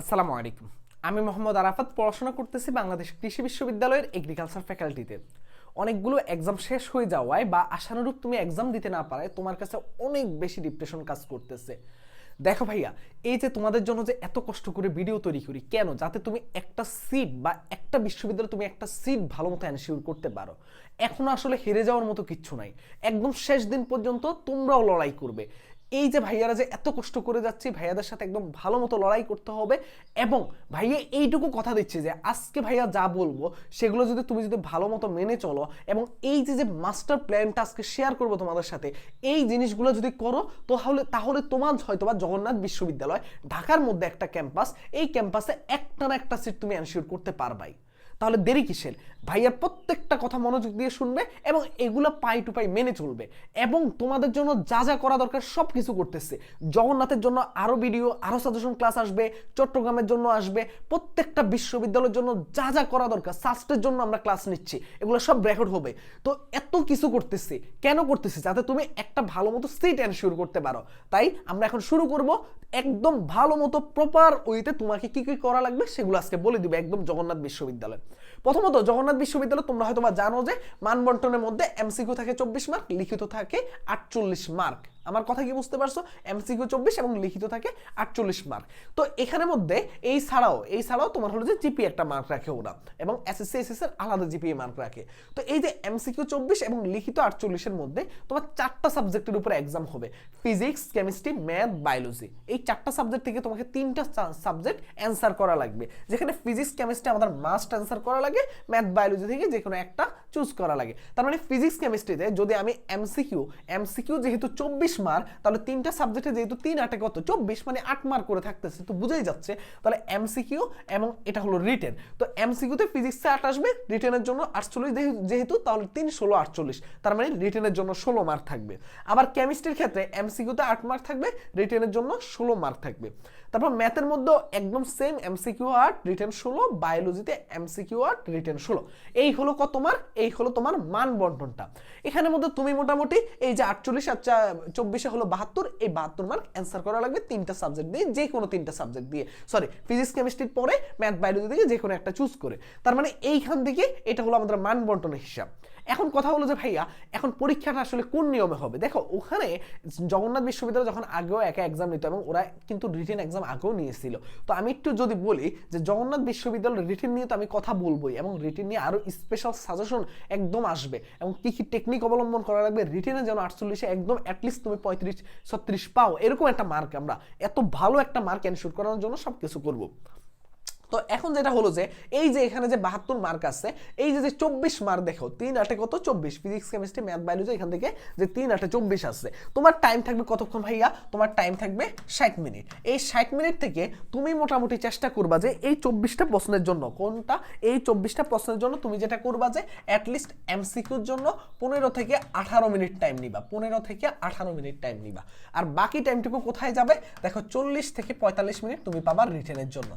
আসসালামু আলাইকুম। আমি মোহাম্মদ আরাফাত, পড়াশোনা করতেছি বাংলাদেশ কৃষি বিশ্ববিদ্যালয়ের এগ্রিকালচার ফ্যাকাল্টিতে অনেকগুলো এক্সাম শেষ হয়ে যাওয়ায় বা আশানুরূপ তুমি এক্সাম দিতে না পারায় তোমার কাছে অনেক বেশি ডিপ্রেশন কাজ করতেছে। দেখো ভাইয়া, এই যে তোমাদের জন্য যে এত কষ্ট করে ভিডিও তৈরি করি, কেন? যাতে তুমি একটা সিট বা একটা বিশ্ববিদ্যালয়ে তুমি একটা সিট ভালো মতো এনশিওর করতে পারো। এখন আসলে হেরে যাওয়ার মতো কিচ্ছু নাই। একদম শেষ দিন পর্যন্ত তোমরাও লড়াই করবে। এই যে ভাইয়ারা যে এত কষ্ট করে যাচ্ছি, ভাইয়াদের সাথে একদম ভালো মতো লড়াই করতে হবে এবং ভাইয়া এইটুকু কথা দিচ্ছে যে আজকে ভাইয়া যা বলব সেগুলো যদি তুমি যদি ভালো মতো মেনে চলো এবং এই যে যে মাস্টার প্ল্যানটা আজকে শেয়ার করব তোমাদের সাথে, এই জিনিসগুলো যদি করো তো তাহলে তাহলে তোমার হয়তো বা জগন্নাথ বিশ্ববিদ্যালয়, ঢাকার মধ্যে একটা ক্যাম্পাস এই ক্যাম্পাসে একটা না একটা সিট তুমি এনশিওর করতে পারবাই। তাহলে দেরি কিসের? ভাইয়া প্রত্যেকটা কথা মনোযোগ দিয়ে শুনবে এবং এগুলো পাই টু পাই মেনে চলবে এবং তোমাদের জন্য যা যা করা দরকার সব কিছু করতেছে। জগন্নাথের জন্য আরও ভিডিও আরও সাজেশন ক্লাস আসবে, চট্টগ্রামের জন্য আসবে, প্রত্যেকটা বিশ্ববিদ্যালয়ের জন্য যা যা করা দরকার সাস্টের জন্য আমরা ক্লাস নিচ্ছি, এগুলো সব রেকর্ড হবে। তো এত কিছু করতেছি, কেন করতেছি? যাতে তুমি একটা ভালো মতো সিট এনশিওর করতে পারো। তাই আমরা এখন শুরু করব একদম ভালো মতো প্রপার ওয়েতে তোমাকে কি কি করা লাগবে সেগুলো আজকে বলে দিবে একদম জগন্নাথ বিশ্ববিদ্যালয়। প্রথমত, জগন্নাথ বিশ্ববিদ্যালয়, তোমরা হয়তো বা জানো যে মানবন্টনের মধ্যে এমসিকিউ থাকে চব্বিশ মার্ক লিখিত থাকে আটচল্লিশ মার্ক আমার কথা কি বুঝতে পারছ? এমসিকিউ চব্বিশ এবং লিখিত থাকে আটচল্লিশ মার্ক তো এখানের মধ্যে এই ছাড়াও এই ছাড়াও তোমার হলো যে জিপি একটা মার্ক রাখে ওরা এবং এসএসসি এসএস এর আলাদা জিপিএ মার্ক রাখে। তো এই যে এমসিকিউ চব্বিশ এবং লিখিত আটচল্লিশের মধ্যে তোমার চারটা সাবজেক্টের উপরে এক্সাম হবে ফিজিক্স কেমিস্ট্রি ম্যাথ বায়োলজি এই চারটা সাবজেক্ট থেকে তোমাকে তিনটা সাবজেক্ট অ্যান্সার করা লাগবে। যেখানে ফিজিক্স কেমিস্ট্রি আমাদের মাস্ট অ্যান্সার করা লাগে ম্যাথ বায়োলজি থেকে যে কোনো একটা চুজ করা লাগে। তার মানে ফিজিক্স কেমিস্ট্রিতে যদি আমি এমসিকিউ এমসিকিউ যেহেতু চব্বিশ মার্ক, তাহলে তিনটা সাবজেক্টে যেহেতু তিন আটে কত? চব্বিশ মানে আট মার্ক করে থাকতেছে। তো বুঝেই যাচ্ছে, তাহলে এমসিকিউ এবং এটা হলো রিটেন তো এমসিকিউতে ফিজিক্সে আট আসবে রিটেনের জন্য আটচল্লিশ যেহেতু তাহলে তিন ষোলো, আটচল্লিশ। তার মানে রিটেনের জন্য ষোলো মার্ক থাকবে। আবার কেমিস্ট্রির ক্ষেত্রে এমসিকিউতে আট মার্ক থাকবে রিটেনের জন্য ষোলো মার্ক থাকবে। তারপর ম্যাথের মধ্যে একদম সেম এমসিকিউ আট রিটেন ষোলো বায়োলজিতে এমসিকিউ আট রিটেন ষোলো। এই হলো কত মার্ক এই হলো তোমার মান বন্টনটা। এখানের মধ্যে তুমি মোটামুটি এই যে আটচল্লিশ আর চব্বিশে হলো বাহাত্তর, এই বাহাত্তর মার্ক অ্যান্সার করা লাগবে তিনটা সাবজেক্ট দিয়ে, যে কোনো তিনটা সাবজেক্ট দিয়ে। সরি ফিজিক্স কেমিস্ট্রির পরে ম্যাথ বায়োলজি থেকে যে কোনো একটা চুজ করে। তার মানে এইখান থেকে এটা হলো আমাদের মান বন্টনের হিসাব। এখন কথা হলো যে ভাইয়া, এখন পরীক্ষাটা আসলে কোন নিয়মে হবে? দেখো, ওখানে জগন্নাথ বিশ্ববিদ্যালয় যখন আগেও একা এক্সাম নিত এবং ওরা কিন্তু রিটেন এক্সাম আগেও নিয়েছিল। তো আমি একটু যদি বলি যে জগন্নাথ বিশ্ববিদ্যালয় রিটেন নিয়ে তো আমি কথা বলবোই এবং রিটেন নিয়ে আরও স্পেশাল সাজেশন একদম আসবে এবং কী কী টেকনিক অবলম্বন করা লাগবে রিটেনে যেন আটচল্লিশে একদম অ্যাটলিস্ট তুমি পঁয়ত্রিশ, ছত্রিশ পাও, এরকম একটা মার্ক আমরা। এত ভালো একটা মার্ক এনশিওর করানোর জন্য সব কিছু করব। তো এখন যেটা হলো যে, এই যে এখানে যে বাহাত্তর মার্ক আছে, এই যে চব্বিশ মার্ক দেখো, তিন আটে কত? চব্বিশ। ফিজিক্স কেমিস্ট্রি ম্যাথ বায়োলজি এখান থেকে যে তিন আটে চব্বিশ আসছে। তোমার টাইম থাকবে কতক্ষণ ভাইয়া? তোমার টাইম থাকবে ষাট মিনিট এই ষাট মিনিট থেকে তুমি মোটামুটি চেষ্টা করবা যে, এই চব্বিশটা প্রশ্নের জন্য, কোনটা? এই চব্বিশটা প্রশ্নের জন্য তুমি যেটা করবা যে অ্যাটলিস্ট এমসিকিউর জন্য পনেরো থেকে আঠারো মিনিট টাইম নিবা। পনেরো থেকে আঠারো মিনিট টাইম নিবা। আর বাকি টাইমটুকু কোথায় যাবে? দেখো চল্লিশ থেকে পঁয়তাল্লিশ মিনিট তুমি পাবা রিটেনের জন্য।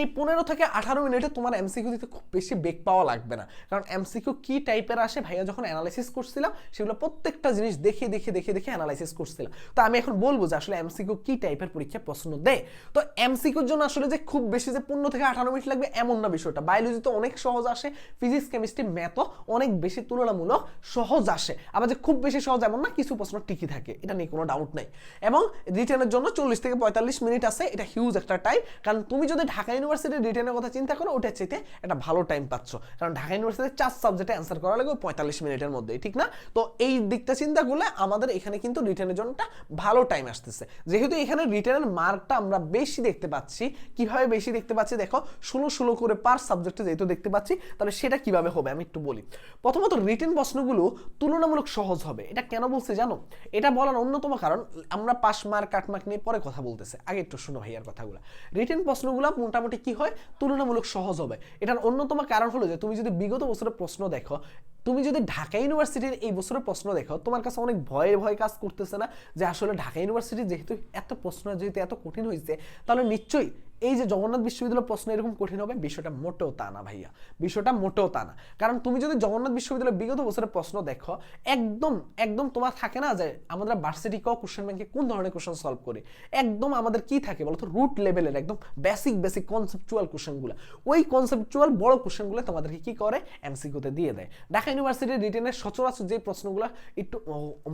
এই পনেরো পনেরো থেকে আঠারো মিনিটে তোমার এমসিকিউ দিতে খুব বেশি বেগ পাওয়া লাগবে না। কারণ এমসিকিউ কি টাইপের আসে? ভাইয়া যখন অ্যানালাইসিস করছিলাম, সেগুলো প্রত্যেকটা জিনিস দেখে দেখে দেখে দেখে অ্যানালাইসিস করছিলাম। তো আমি এখন বলব যে আসলে এমসিকিউ কি টাইপের পরীক্ষা প্রশ্ন দেয়? তো এমসিকিউর জন্য আসলে যে খুব বেশি যে পনেরো থেকে আঠারো মিনিট লাগবে এমন না বিষয়টা। বায়োলজি তো অনেক সহজ আসে ফিজিক্স কেমিস্ট্রি ম্যাথও অনেক বেশি তুলনামূলক সহজ আসে। আবার যে খুব বেশি সহজ এমন না, কিছু প্রশ্ন টিকি থাকে, এটা নিয়ে কোনো ডাউট নাই। এবং রিটার্নের জন্য চল্লিশ থেকে পঁয়তাল্লিশ মিনিট আছে, এটা হিউজ একটা টাইম কারণ তুমি যদি ঢাকা ইউনিভার্সিটির রিটার্নের কথা চিন্তা করো ওটা চাইতে একটা ভালো টাইম পাচ্ছ। কারণ ঢাকা ইউনিভার্সিটির চার সাবজেক্টে অ্যান্সার করা লাগবে পঁয়তাল্লিশ মিনিটের মধ্যে ঠিক না? তো এই দিকটা চিন্তা করলে আমাদের এখানে কিন্তু রিটার্নের জন্য একটা ভালো টাইম আসতেছে। যেহেতু এখানে রিটার্নের মার্কটা আমরা বেশি দেখতে পাচ্ছি, কীভাবে বেশি দেখতে পাচ্ছি দেখো, ষোলো ষোলো করে পার সাবজেক্টে যেহেতু দেখতে পাচ্ছি, তাহলে সেটা কীভাবে হবে আমি একটু বলি। প্রথমত রিটার্ন প্রশ্নগুলো তুলনামূলক সহজ হবে। এটা কেন বলছে জানো? এটা বলার অন্যতম কারণ, আমরা পাস মার্ক কাট মার্ক নিয়ে পরে কথা বলতেছে। আগে একটু শুনো ভাইয়ার কথাগুলো। রিটার্ন প্রশ্নগুলো মোটামুটি কি হয়? তুলনামূলক সহজ হবে। এটার অন্যতম কারণ হলো যে, তুমি যদি বিগত বছরের প্রশ্ন দেখো, তুমি যদি ঢাকা ইউনিভার্সিটির এই বছরের প্রশ্ন দেখো, তোমার কাছে অনেক ভয়ে ভয় কাজ করতেছে না যে, আসলে ঢাকা ইউনিভার্সিটি যেহেতু এত প্রশ্ন, যেহেতু এত কঠিন হয়েছে, তাহলে নিশ্চয়ই এই যে জগন্নাথ বিশ্ববিদ্যালয় প্রশ্ন এরকম কঠিন হবে, বিষয়টা মোটেও তা না ভাইয়া। বিষয়টা মোটেও তা না। কারণ তুমি যদি জগন্নাথ বিশ্ববিদ্যালয়ের বিগত বছরের প্রশ্ন দেখো, একদম একদম তোমার থাকে না যে আমাদের ভার্সিটি ক কোশ্চেন ব্যাংকে কোন ধরনের কোশ্চেন সলভ করে? একদম আমাদের কি থাকে বলতো? রুট লেভেলের একদম বেসিক বেসিক কনসেপচুয়াল কোশ্চেনগুলো ওই কনসেপচুয়াল বড় কোশ্চেনগুলো তোমাদেরকে কি করে? এমসিকিউতে দিয়ে দেয়। ঢাকা ইউনিভার্সিটির রিটেনের সচরাচর যে প্রশ্নগুলো একটু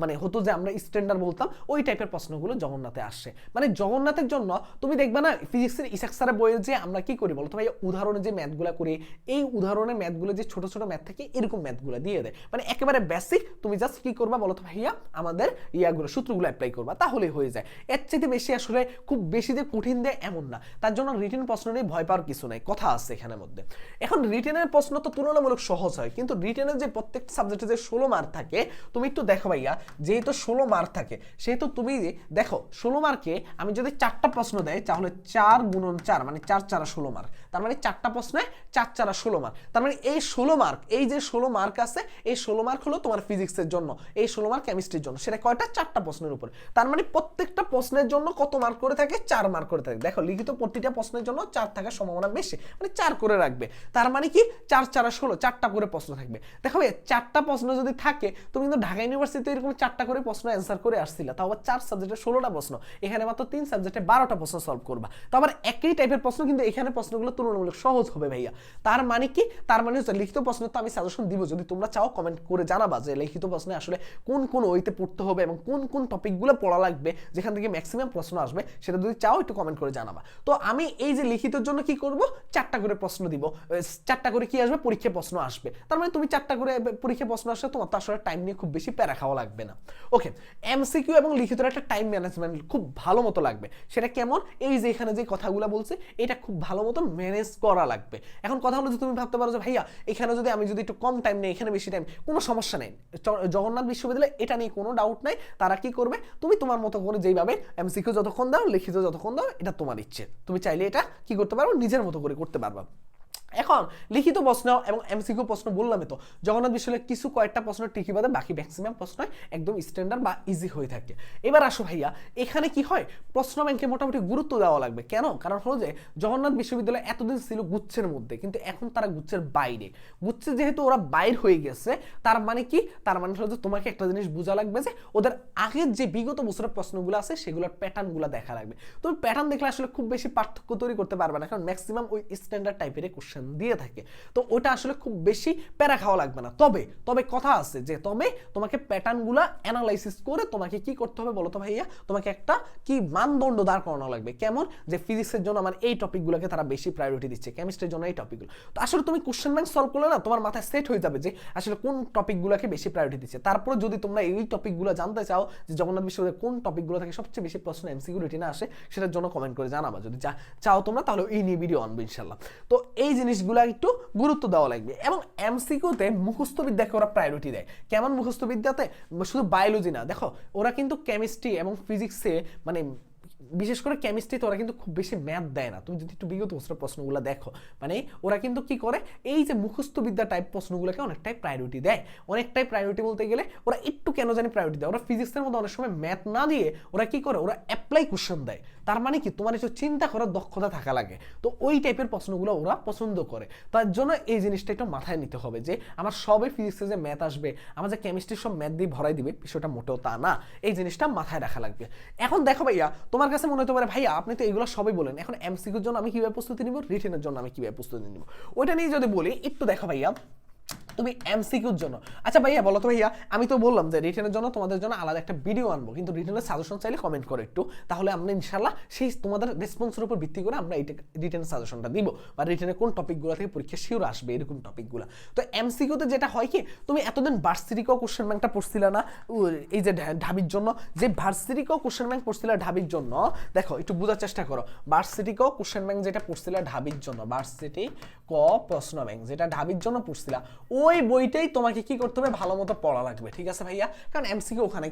মানে হতো যে আমরা স্ট্যান্ডার্ড বলতাম, ওই টাইপের প্রশ্নগুলো জগন্নাথে আসছে মানে জগন্নাথের জন্য তুমি দেখবে না ফিজিক্সের ইসাক স্যারের বইয়ের যে আমরা কি করি বলতো ভাই উদাহরণে যে ম্যাথগুলো করি, এই উদাহরণের ম্যাথগুলো যে ছোট ছোট ম্যাথ থাকে, এরকম ম্যাথগুলো দিয়ে দেয়। মানে একেবারে বেসিক তুমি জাস্ট কি করবা বলতো ভাইয়া? আমাদের ইয়াগুলো, সূত্রগুলো অ্যাপ্লাই করবা, তাহলেই হয়ে যায়। এর চাইতে বেশি আসলে খুব বেশি যে কঠিন দেয় এমন না। তার জন্য রিটেন প্রশ্ন নিয়ে ভয় পাওয়ার কিছু নাই, কথা আছে এখানের মধ্যে। এখন রিটেনের প্রশ্ন তো তুলনামূলক সহজ হয়, কিন্তু রিটেনের যে প্রত্যেক সাবজেক্টে যে ষোলো মার্ক থাকে, তুমি একটু দেখো ভাইয়া, যেহেতু ষোলো মার্ক থাকে, সেহেতু তুমি দেখো, ষোলো মার্কে আমি যদি চারটা প্রশ্ন দেয়, তাহলে চার চার মানে চার চারা ষোলো মার্ক তার মানে চারটা প্রশ্নে চার চারা ষোলো মার্ক তার মানে এই ষোলো মার্ক এই যে ষোলো মার্ক আছে, এই ষোলো মার্ক হলো তোমার ফিজিক্সের জন্য, এই ষোলো মার্ক কেমিস্ট্রির জন্য। সেটা কয়টা? চারটা প্রশ্নের উপর। তার মানে প্রত্যেকটা প্রশ্নের জন্য কত মার্ক করে থাকে? চার মার্ক করে থাকে। দেখো, লিখিত প্রতিটা প্রশ্নের জন্য চার থাকার সম্ভাবনা বেশি মানে চার করে রাখবে। তার মানে কি? চার চারা ষোলো, চারটা করে প্রশ্ন থাকবে। দেখো চারটা প্রশ্ন যদি থাকে, তুমি কিন্তু ঢাকা ইউনিভার্সিটিতে এরকম চারটা করে প্রশ্ন অ্যান্সার করে আসছিলা। তাও আবার চার সাবজেক্টে ষোলোটা প্রশ্ন। এখানে মাত্র তিন সাবজেক্টে বারোটা প্রশ্ন সলভ করবা। তো আবার একই টাইপের প্রশ্ন কিন্তু এখানে প্রশ্নগুলো তুলনামূলক সহজ হবে, ভাইয়া। তার মানে কি? তার মানে হচ্ছে লিখিত প্রশ্ন তো আমি সাজেশন দিব। যদি তোমরা চাও কমেন্ট করে জানাবা যে লিখিত প্রশ্নে আসলে কোন কোন ওইতে পড়তে হবে এবং কোন কোন টপিকগুলো পড়া লাগবে, যেখান থেকে ম্যাক্সিমাম প্রশ্ন আসবে, সেটা যদি চাও, একটু কমেন্ট করে জানাবা। তো আমি এই যে লিখিতের জন্য কি করব? চারটা করে প্রশ্ন দিব। চারটা করে কি আসবে? পরীক্ষা প্রশ্ন আসবে। তার মানে তুমি চারটা করে পরীক্ষা প্রশ্ন আসলে তোমার তো আসলে টাইম নিয়ে খুব বেশি প্যারা খাওয়া লাগবে না। ওকে এমসিকিউ এবং লিখিত একটা টাইম ম্যানেজমেন্ট খুব ভালো মতো লাগবে। সেটা কেমন? এই যে এখানে যে কথাগুলো বলছে, এটা খুব ভালো মতো ম্যানেজ করা লাগবে। এখন কথা হলো যে তুমি ভাবতে পারো যে, ভাইয়া, এখানে যদি আমি যদি একটু কম টাইম নেই, এখানে বেশি টাইম কোনো সমস্যা নেই। জগন্নাথ বিশ্ববিদ্যালয় এটা নিয়ে কোনো ডাউট নাই। তারা কি করবে? তুমি তোমার মতো করে যেইভাবে এমসিকিউ যতক্ষণ দাও, লিখিত যতক্ষণ দাও, এটা তোমার ইচ্ছে। তুমি চাইলে এটা কি করতে পারো? নিজের মতো করে করতে পারবা। এখন লিখিত প্রশ্ন এবং এমসিকিউ প্রশ্ন বললামই তো, জগন্নাথ বিশ্ববিদ্যালয়ের কিছু কয়েকটা প্রশ্ন টিকি বাদে বাকি ম্যাক্সিমাম প্রশ্ন একদম স্ট্যান্ডার্ড বা ইজি হয়ে থাকে। এবার আসো ভাইয়া, এখানে কি হয়? প্রশ্ন ব্যাংকে মোটামুটি গুরুত্ব দেওয়া লাগবে। কেন? কারণ হলো যে, জগন্নাথ বিশ্ববিদ্যালয় এতদিন ছিল গুচ্ছের মধ্যে, কিন্তু এখন তারা গুচ্ছের বাইরে। গুচ্ছে যেহেতু ওরা বাইর হয়ে গেছে, তার মানে কি? তার মানে হলো যে, তোমাকে একটা জিনিস বোঝা লাগবে যে, ওদের আগের যে বিগত বছরের প্রশ্নগুলো আছে, সেগুলোর প্যাটার্নগুলো দেখা লাগবে। তুমি প্যাটার্ন দেখলে আসলে খুব বেশি পার্থক্য তৈরি করতে পারবে না, কারণ ম্যাক্সিমাম ওই স্ট্যান্ডার্ড টাইপের কোশ্চেন দিয়ে থাকে। তো ওটা আসলে খুব বেশি প্যারা খাওয়া লাগবে না। তবে তবে কথা আছে যে, তবে তোমাকে প্যাটার্নগুলো অ্যানালাইসিস করে তোমাকে কি করতে হবে বলো তো ভাইয়া? তোমাকে একটা কি মানদণ্ড দাঁড় করানো লাগবে। কেমন? যে ফিজিক্সের জন্য আমার এই টপিকগুলোকে তারা বেশি প্রায়োরিটি দিচ্ছে কেমিস্ট্রির জন্য এই টপিকগুলো তো আসলে তুমি কোশ্চেন ব্যাংক সলভ করলে না, তোমার মাথায় সেট হয়ে যাবে যে, আসলে কোন টপিকগুলোকে বেশি প্রায়োরিটি দিচ্ছে। তারপরে যদি তোমরা এই টপিকগুলো জানতে চাও যে, জগন্নাথ বিশ্ববিদ্যালয়ে কোন টপিকগুলো থেকে সবচেয়ে বেশি প্রশ্ন এমসিকিউ রিটিনে আসে, সেটার জন্য কমেন্ট করে জানাবা। যদি চাও তোমরা, তাহলে এই নিয়ে ভিডিও আনব ইনশাল্লাহ তো এই জিনিসগুলো একটু গুরুত্ব দেওয়া লাগবে। এবং এমসিকিউতে মুখস্থবিদ্যাকে ওরা প্রায়োরিটি দেয়। কেমন মুখস্থবিদ্যাতে? শুধু বায়োলজি না। দেখো, ওরা কিন্তু কেমিস্ট্রি এবং ফিজিক্সে মানে বিশেষ করে কেমিস্ট্রিতে ওরা কিন্তু খুব বেশি ম্যাথ দেয় না। তুমি যদি একটু বিগত বছরের প্রশ্নগুলো দেখো মানে ওরা কিন্তু কি করে, এই যে মুখস্থবিদ্যা টাইপ প্রশ্নগুলোকে অনেকটাই প্রায়োরিটি দেয়। অনেকটাই প্রায়োরিটি বলতে গেলে ওরা একটু কেন জানি প্রায়োরিটি দেয়। ওরা ফিজিক্সের মধ্যে অনেক সময় ম্যাথ না দিয়ে ওরা কি করে, ওরা অ্যাপ্লাই কোশ্চেন দেয়। তার মানে কি? তোমার একটু চিন্তা করার দক্ষতা থাকা লাগে। তো ওই টাইপের প্রশ্নগুলো ওরা পছন্দ করে। তার জন্য এই জিনিসটা একটু মাথায় নিতে হবে যে, আমার সবে ফিজিক্সে যে ম্যাথ আসবে, আমার যে কেমিস্ট্রি সব ম্যাথ দিয়ে ভরাই দিবে, বিষয়টা মোটেও তা না। এই জিনিসটা মাথায় রাখা লাগবে। এখন দেখো ভাইয়া, তোমার কাছে মনে হতে পারে, ভাইয়া, আপনি তো এগুলো সবই বলেন। এখন এমসিকিউর জন্য আমি কীভাবে প্রস্তুতি নিব? রিটেনের জন্য আমি কীভাবে প্রস্তুতি নিব? ওইটা নিয়ে যদি বলি, একটু দেখো ভাইয়া। তুমি এমসিকিউর জন্য। আচ্ছা ভাইয়া, বলো তো ভাইয়া, আমি তো বললাম যে রিটেনের জন্য তোমাদের জন্য আলাদা একটা ভিডিও আনব, কিন্তু রিটেনের সাজেশন চাইলে কমেন্ট করো একটু। তাহলে আমরা ইনশাল্লাহ সেই তোমাদের রেসপন্সের উপর ভিত্তি করে আমরা এইটা রিটেনের সাজেশনটা দিব। বা রিটেনের কোন টপিকগুলো থেকে পরীক্ষা শিওর আসবে, এরকম টপিকগুলো তো এমসিকিউতে যেটা হয় কি, তুমি এতদিন ভার্সিটিকও কোশ্চেন ব্যাংকটা পড়ছিলে না? এই যে ঢাবির জন্য, যে ভার্সিটিকও কোশ্চেন ব্যাংক পড়ছিলে ঢাবির জন্য, দেখো, একটু বোঝার চেষ্টা করো। ভার্সিটিকও কোশ্চেন ব্যাংক যেটা পড়ছিলে ঢাবির জন্য ভার্সিটি ক প্রশ্ন ব্যাংক যেটা ঢাবির জন্য পড়ছিলা ওই ওই বইটাই তোমাকে কি করতে হবে? ভালো মতো পড়া লাগবে, ঠিক আছে ভাইয়া? কারণ এমসিকিউ ওখানে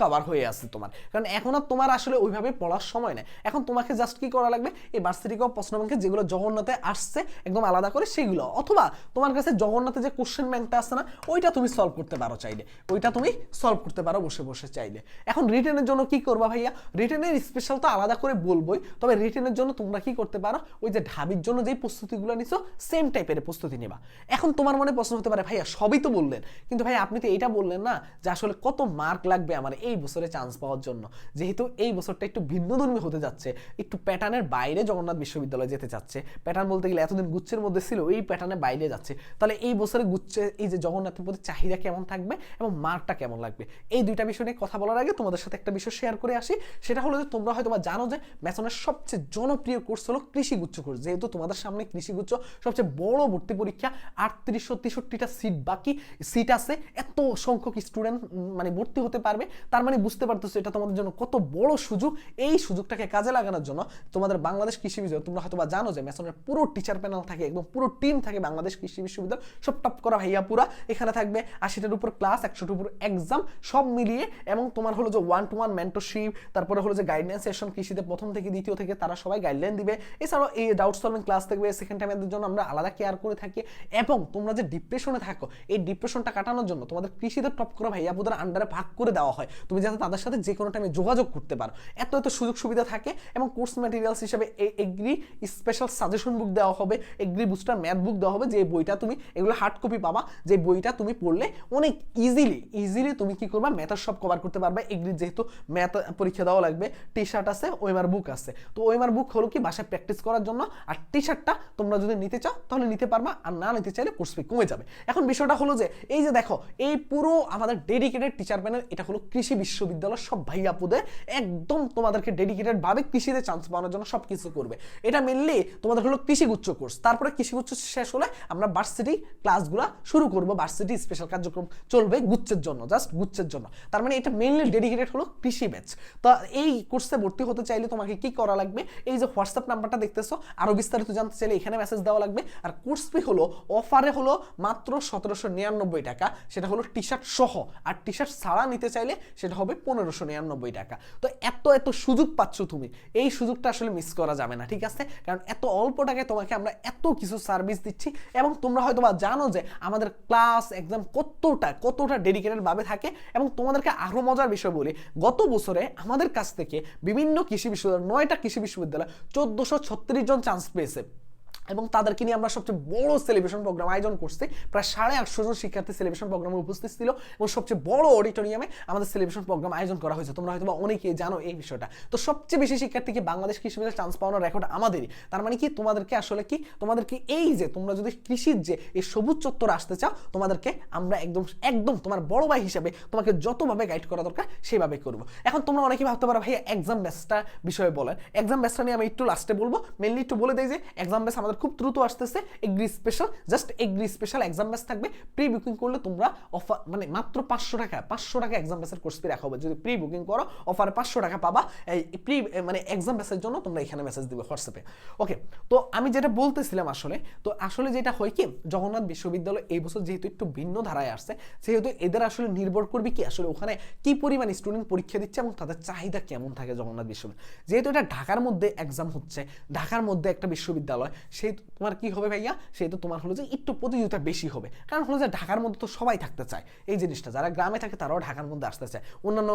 কভার হয়ে আছে তোমার। কারণ এখন আর তোমার আসলে ওইভাবে পড়ার সময় নেই। এখন তোমাকে জাস্ট কি করা লাগবে? এই ভার্সিটি অফ প্রশ্ন ব্যাংকে যেগুলো জগন্নাথে আসছে, একদম আলাদা করে সেগুলো। অথবা তোমার কাছে জগন্নাথে যে কোশ্চেন ব্যাংকটা আছে না, ওইটা তুমি সলভ করতে পারো চাইলে। ওইটা তুমি সলভ করতে পারো বসে বসে চাইলে। এখন রিটেনের জন্য কি করবা ভাইয়া? রিটেনের স্পেশাল তো আলাদা করে বলবোই, তবে রিটেনের জন্য তোমরা কি করতে পারো? ওই যে ঢাবির জন্য যেই প্রস্তুতিগুলো নিছো সেম টাইপের প্রস্তুতি নেবা। এখন তোমার মনে প্রশ্ন হতে পারে ভাইয়া সবই তো বললেন। কিন্তু ভাই আপনি তো এটা বললেন না যে আসলে কত মার্ক লাগবে আমার এই বছরে চান্স পাওয়ার জন্য। যেহেতু এই বছরটা একটু ভিন্নধর্মী হতে যাচ্ছে, একটু প্যাটার্নের বাইরে জগন্নাথ বিশ্ববিদ্যালয়ে যেতে চাচ্ছে। প্যাটার্ন বলতে গেলে এতদিন গুচ্ছের মধ্যে ছিল, এই প্যাটার্নের বাইরে যাচ্ছে। তাহলে এই বছরে গুচ্ছে, এই যে জগন্নাথের প্রতি চাহিদা কেমন থাকবে এবং মার্কটা কেমন লাগবে? এই দুইটা বিষয় নিয়ে কথা বলার আগে তোমাদের সাথে একটা বিষয় শেয়ার করে আসি। সেটা হলো যে তোমরা হয়তো বা জানো যে ম্যাথনের সবচেয়ে জনপ্রিয় কোর্স হলো কৃষিগুচ্ছ কোর্স যেহেতু তোমাদের সামনে কৃষিগুচ্ছ সবচেয়ে বড় ভর্তি পরীক্ষা আটত্রিশশো তেষট্টিটা সিট বাকি সিট আছে, এত সংখ্যক স্টুডেন্ট মানে ভর্তি হতে পারবে। তার মানে বুঝতে পারতেছো, এটা তোমাদের জন্য কত বড় সুযোগ। এই সুযোগটাকে কাজে লাগানোর জন্য তোমাদের বাংলাদেশ কৃষি বিশ্ববিদ্যালয়, তোমরা হয়তো বা জানো যে ম্যাথনের পুরো টিচার প্যানেল থাকে, একদম পুরো টিম থাকে বাংলাদেশ কৃষি বিশ্ববিদ্যালয়। সব টপ করা ভাইয়া পুরা। এখানে থাকবে আশিটার উপর ক্লাস একশোটার উপর এক্সাম সব মিলিয়ে এবং তোমার হলো যে ওয়ান টু ওয়ান মেন্টরশিপ তারপরে হলো যে গাইডলাইন সেশন কৃষিতে প্রথম থেকে দ্বিতীয় থেকে, তারা সবাই গাইডলাইন দিবে। এছাড়াও এই ডাউট সলভিং ক্লাস থাকবে সেকেন্ড টাইমের জন্য আমরা আলাদা কেয়ার করে থাকি। এবং তোমরা যে ডিপ্রেশনে থাকো। এই ডিপ্রেশনটা কাটানোর জন্য তোমাদের কৃষিতে টপ করা ভাইয়াপুদের আন্ডারে ভাগ করে দেওয়া হয়। তুমি যাতে তাদের সাথে যে কোনো টাইমে যোগাযোগ করতে পারো। এত এত সুযোগ সুবিধা থাকে এবং কোর্স ম্যাটেরিয়ালস হিসেবে এগ্রি স্পেশাল সাজেশন বুক দেওয়া হবে এগ্রি বুস্টার ম্যাথ বুক দেওয়া হবে, যে বইটা তুমি, এগুলো হার্ড কপি পাবা, যে বইটা তুমি পড়লে অনেক ইজিলি ইজিলি তুমি কি করবা ম্যাথের সব কভার করতে পারবে। এগ্রি যেহেতু ম্যাথ পরীক্ষা দেওয়া লাগবে টি শার্ট আছে ওয়েমার বুক আছে। তো ওয়েমার বুক হলো কি, বাসায় প্র্যাকটিস করার জন্য, আর টি শার্টটা তোমরা যদি নিতে চাও, তাহলে নিতে পারবা, আর না নিতে চাইলে কোর্স ফি কমে যাবে। এখন বিষয়টা হলো যে, এই যে দেখো, এই পুরো আমাদের ডেডিকেটেড টিচার প্যানেল এটা হলো কৃষি বিশ্ববিদ্যালয় সব ভাই আপুদের একদম তোমাদেরকে ডেডিকেটেড ভাবে কৃষিতে চান্স পাওয়ানোর জন্য সব কিছু করবে। এটা মেনলি তোমাদের হলো কৃষিগুচ্ছ কোর্স তারপরে কৃষিগুচ্ছ শেষ হলে আমরা ভার্সিটি ক্লাসগুলো শুরু করব। ভার্সিটি স্পেশাল কার্যক্রম চলবে গুচ্ছের জন্য জাস্ট গুচ্ছের জন্য। তার মানে এটা মেনলি ডেডিকেটেড হলো কৃষি ব্যাচ তো এই কোর্সে ভর্তি হতে চাইলে তোমাকে কি করা লাগবে? এই যে হোয়াটসঅ্যাপ নাম্বারটা দেখতেছো, আরও বিস্তারিত জানতে চাইলে এখানে মেসেজ দেওয়া লাগবে। আর কোর্স ফি হলো অফারে হলো মাত্র সতেরোশো নিরানব্বই টাকা, সেটা হলো টি শার্ট সহ। আর টি শার্ট ছাড়া নিতে চাইলে সেটা হবে পনেরোশো নিরানব্বই টাকা। তো এত এত সুযোগ পাচ্ছ তুমি। এই সুযোগটা আসলে মিস করা যাবে না, ঠিক আছে? কারণ এত অল্প টাকায় তোমাকে আমরা এত কিছু সার্ভিস দিচ্ছি এবং তোমরা হয়তো বা জানো যে আমাদের ক্লাস একদম কতটা কতটা ডেডিকেটেড ভাবে থাকে এবং তোমাদেরকে আরও মজার বিষয় বলি। গত বছরে আমাদের কাছ থেকে বিভিন্ন কৃষি বিশ্ববিদ্যালয়, নয়টা কৃষি বিশ্ববিদ্যালয় চোদ্দশো ছত্রিশ জন চান্স পেয়েছে। এবং তাদেরকে নিয়ে আমরা সবচেয়ে বড় সেলিব্রেশন প্রোগ্রাম আয়োজন করছি। প্রায় সাড়ে আটশো জন শিক্ষার্থী সেলিব্রেশন প্রোগ্রামে উপস্থিত ছিল এবং সবচেয়ে বড় অডিটোরিয়ামে আমাদের সেলিব্রেশন প্রোগ্রাম আয়োজন করা হয়েছে। তোমরা হয়তো অনেকেই জানো এই বিষয়টা। তো সবচেয়ে বেশি শিক্ষার্থীকে বাংলাদেশ কৃষি বিশ্ববিদ্যালয়ে চান্স পাওয়ানোর রেকর্ড আমাদেরই? তার মানে কি তোমাদেরকে আসলে কি তোমাদেরকে এই যে তোমরা যদি কৃষির যে এই সবুজ চত্বর আসতে চাও, তোমাদেরকে আমরা একদম একদম তোমার বড় ভাই হিসাবে তোমাকে যতভাবে গাইড করা দরকার সেভাবে করব। এখন তোমরা অনেকেই ভাবতে পারো ভাই এক্সাম ব্যাসটা বিষয়ে বলেন। এক্সাম ব্যাসটা নিয়ে আমি একটু লাস্টে বলব। মেনলি একটু বলে দেই যে এক্সাম ব্যাস আমাদের খুব দ্রুত আসতেছে agri special just agri special exam batch থাকবে। প্রি বুকিং করলে তোমরা অফার মানে মাত্র পাঁচশো টাকা পাঁচশো টাকা এক্সাম ব্যাসের কোর্স ফি রাখা হবে। যদি প্রি বুকিং করো অফারে পাঁচশো টাকা পাবা, এই প্রি মানে এক্সাম ব্যাসের জন্য তোমরা এখানে মেসেজ দিবে হোয়াটসঅ্যাপে ওকে তো আমি যেটা বলতেছিলাম আসলে, তো আসলে যেটা হয় কি, জগন্নাথ বিশ্ববিদ্যালয় এই বছর যেহেতু একটু ভিন্ন ধারায় আসছে, সেহেতু এদের আসলে নির্ভর করবে কি, আসলে ওখানে কি পরিমাণ স্টুডেন্ট পরীক্ষা দিচ্ছে এবং তাদের চাহিদা কেমন থাকে জগন্নাথ বিশ্ববিদ্যালয়। যেহেতু এটা ঢাকার মধ্যে এক্সাম হচ্ছে, ঢাকার মধ্যে একটা বিশ্ববিদ্যালয়, সেই তোমার কি হবে ভাইয়া? সেহেতু তোমার হলো যে একটু প্রতিযোগিতা বেশি হবে। কারণ হলো যে ঢাকার মধ্যে তো সবাই থাকতে চায়। এই জিনিসটা যারা গ্রামে থাকে তারাও ঢাকার মধ্যে আসতে চায়। অন্যান্য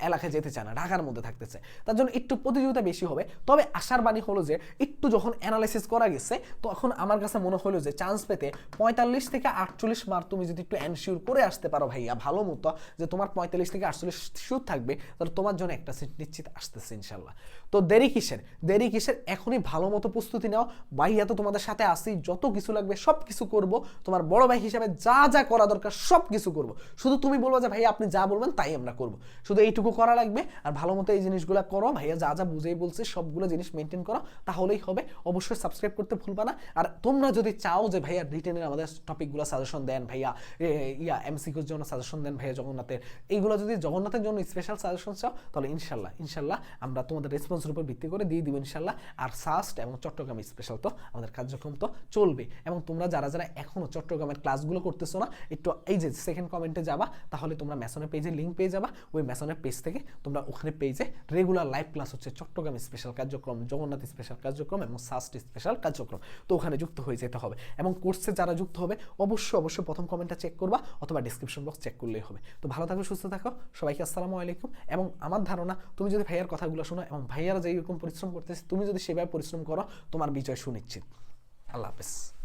এলাকায় যেতে চায় না, ঢাকার মধ্যে থাকতে চায়। তার জন্য একটু প্রতিযোগিতা বেশি হবে। তবে আশার বাণী হলো যে একটু যখন অ্যানালাইসিস করা গেছে, তখন আমার কাছে মনে হলো যে চান্স পেতে পঁয়তাল্লিশ থেকে আটচল্লিশ মার্ক তুমি যদি একটু এনশিওর করে আসতে পারো ভাইয়া, ভালো মতো যে তোমার পঁয়তাল্লিশ থেকে আটচল্লিশ শিওর থাকবে, তাহলে তোমার জন্য একটা সিট নিশ্চিত আসতেছে ইনশাল্লাহ। তো দেরি কিসের? দেরি কিসের? এখনই ভালো মতো প্রস্তুতি নাও। ভাইয়া তো তোমাদের সাথে আসি যত কিছু লাগবে সব কিছু করব। তোমার বড় ভাই হিসাবে যা যা করা দরকার সব কিছু করব। শুধু তুমি বলব যে, ভাইয়া, আপনি যা বলবেন তাই আমরা করব। শুধু এইটুকু করা লাগবে। আর ভালো মতো এই জিনিসগুলো করো। ভাইয়া, যা যা বুঝেই বলছে, সবগুলো জিনিস মেনটেন করো। তাহলেই হবে। অবশ্যই সাবস্ক্রাইব করতে ভুলবা না। আর তোমরা যদি চাও যে, ভাইয়া রিটেনের আমাদের টপিকগুলো সাজেশন দেন, ভাইয়া ইয়া এমসিকিউর জন্য সাজেশন দেন, ভাইয়া, জগন্নাথের। এইগুলো যদি জগন্নাথের জন্য স্পেশাল সাজেশন চাও, তাহলে ইনশাল্লাহ ইনশাল্লাহ আমরা তোমাদের রেসপন্সের উপর ভিত্তি করে দিয়ে দিব ইনশাল্লাহ। আর সাস্ট এবং চট্টগ্রাম স্পেশাল তো আমাদের আমাদের কার্যক্রম তো চলবে। এবং তোমরা যারা যারা এখনও চট্টগ্রামের ক্লাসগুলো করতেছো না, একটু এই যে সেকেন্ড কমেন্টে যাবা, তাহলে তোমরা ম্যাসনের পেজে লিঙ্ক পেয়ে যাবা। ওই ম্যাসনের পেজ থেকে তোমরা ওখানে পেজে রেগুলার লাইভ ক্লাস হচ্ছে চট্টগ্রাম স্পেশাল কার্যক্রম, জগন্নাথ স্পেশাল কার্যক্রম এবং সাস্ট স্পেশাল কার্যক্রম। তো ওখানে যুক্ত হয়ে যেতে হবে। এবং কোর্সে যারা যুক্ত হবে, অবশ্যই অবশ্যই প্রথম কমেন্টটা চেক করবা অথবা ডিসক্রিপশন বক্স চেক করলেই হবে। তো ভালো থাকো, সুস্থ থাকো, সবাইকে আসসালামু আলাইকুম। এবং আমার ধারণা, তুমি যদি ভাইয়ার কথাগুলো শোনো এবং ভাইয়ারা যেরকম পরিশ্রম করতেছে, তুমি যদি সেভাবে পরিশ্রম করো, তোমার বিজয় সুনিশ্চিত। আল্লাহ হাফেজ।